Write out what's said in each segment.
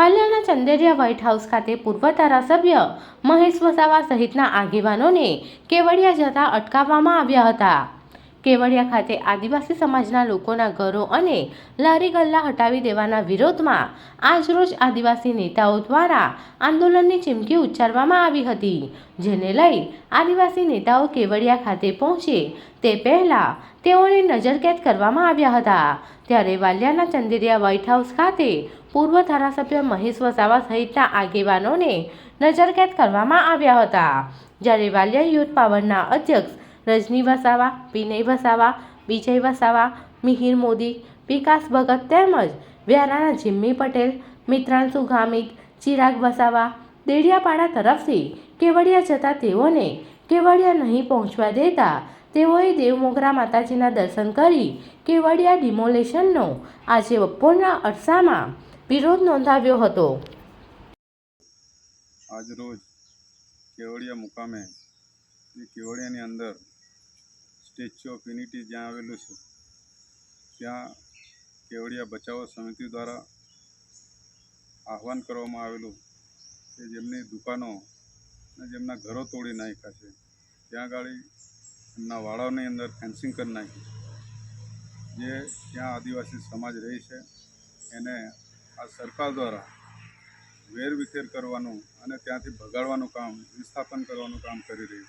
વાલિયાના ચંદેરિયા white house ખાતે પૂર્વ ધારાસભ્ય મહેશ વસાવા સહિતના આગેવાનોને કેવડિયા જતા અટકાવવામાં આવ્યા હતા. કેવડિયા ખાતે આદિવાસી સમાજના લોકોના ઘરો અને લારી ગલ્લા હટાવી દેવાના વિરોધમાં આજરોજ આદિવાસી નેતાઓ દ્વારા આંદોલનની ચીમકી ઉચ્ચારવામાં આવી હતી, જેને લઈ આદિવાસી નેતાઓ કેવડિયા ખાતે પહોંચે તે પહેલા તેઓને નજરકેદ કરવામાં આવ્યા હતા. ત્યારે વાલિયાના ચંદેરિયા વ્હાઇટ હાઉસ ખાતે પૂર્વ ધારાસભ્ય મહેશ વસાવા સહિતના આગેવાનોને નજરકેદ કરવામાં આવ્યા હતા. જ્યારે વાલિયા યુથ પાવરના અધ્યક્ષ રજની વસાવા, વિનય વસાવા, વિજય વસાવા, મિહિર મોદી, વિકાસ ભગત તેમજ વ્યારાના જિમ્મી પટેલ, મિત્રાંશુ ગામિત, ચિરાગ વસાવા, દેડિયાપાડા તરફથી કેવડિયા જતા તેઓને કેવડિયા નહીં પહોંચવા દેતા તેઓએ દેવમોગરા માતાજીના દર્શન કરી કેવડિયા ડિમોલેશનનો આજે બપોરના અરસામાં વિરોધ નોંધાવ્યો હતો. આજરોજ કેવડિયા મુકામે કેવડિયાની અંદર સ્ટેચ્યુ ઓફ યુનિટી જ્યાં આવેલું છે, ત્યાં કેવડિયા બચાવો સમિતિ દ્વારા આહવાન કરવામાં આવેલું કે જેમની દુકાનો અને જેમના ઘરો તોડી નાખ્યા છે, ત્યાં આગળ એમના વાડાઓની અંદર ફેન્સિંગ કરી નાખી. જે ત્યાં આદિવાસી સમાજ રહી છે, એને આ સરકાર દ્વારા વેરવિખેર કરવાનું અને ત્યાંથી ભગાડવાનું કામ, વિસ્થાપન કરવાનું કામ કરી રહ્યું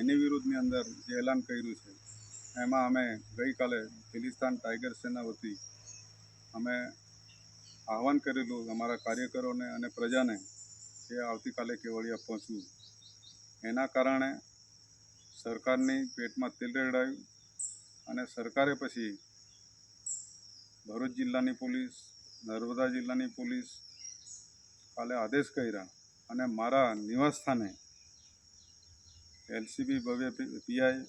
એની વિરુદ્ધની અંદર જે એલાન કર્યું છે, એમાં અમે ગઈકાલે ખિલિસ્તાન ટાઈગર સેના વતી અમે આહવાન કરેલું અમારા કાર્યકરોને અને પ્રજાને કે આવતીકાલે કેવડિયા પહોંચવું. એના કારણે સરકારની પેટમાં તેલ રેડાયું અને સરકારે પછી ભરૂચ જિલ્લાની પોલીસ, નર્મદા જિલ્લાની પોલીસ કાલે આદેશ કર્યા અને મારા નિવાસસ્થાને એલસીબી ભવ્ય પીઆઈ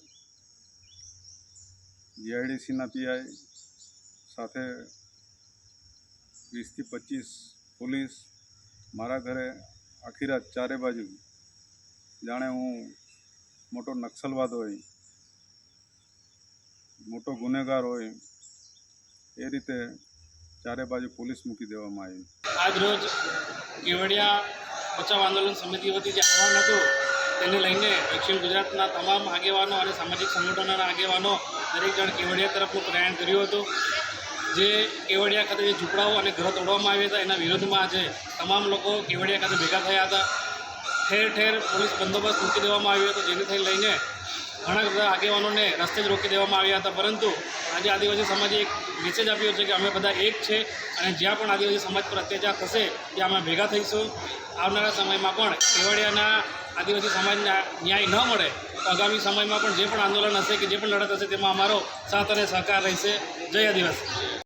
જીઆઈડીસીના પીઆઈ સાથે વીસથી પચીસ પોલીસ મારા ઘરે આખી રાત ચારે બાજુ. જાણે હું મોટો નક્સલવાદ હોય, મોટો ગુનેગાર હોય, એ રીતે ચારે બાજુ પોલીસ મૂકી દેવામાં આવી. આજ રોજ કેવડિયા બચાવ આંદોલન સમિતિ વતી જે આહવાન હતું, તેને લઈને દક્ષિણ ગુજરાતના તમામ આગેવાનો અને સામાજિક સંગઠનોના આગેવાનો દરેક જણ કેવડિયા તરફનું પ્રયાણ કર્યું હતું. જે કેવડિયા ખાતે જે ઝૂંપડાઓ અને ઘરો તોડવામાં આવ્યા હતા, એના વિરોધમાં આજે તમામ લોકો કેવડિયા ખાતે ભેગા થયા હતા. ઠેર ઠેર પોલીસ બંદોબસ્ત મૂકી દેવામાં આવ્યો હતો, જેને લઈને ઘણા બધા આગેવાનોને રસ્તે જ રોકી દેવામાં આવ્યા હતા. પરંતુ આજે આદિવાસી સમાજે એક મેસેજ આપ્યો છે કે અમે બધા એક છે અને જ્યાં પણ આદિવાસી સમાજ પર અત્યાચાર થશે, ત્યાં અમે ભેગા થઈશું. આવનારા સમયમાં પણ કેવડિયાના આદિવાસી સમાજને ન્યાય ન મળે, તો આગામી સમયમાં પણ જે પણ આંદોલન હશે કે જે પણ લડત હશે, તેમાં અમારો સાથ અને સહકાર રહેશે. જય આદિવાસી.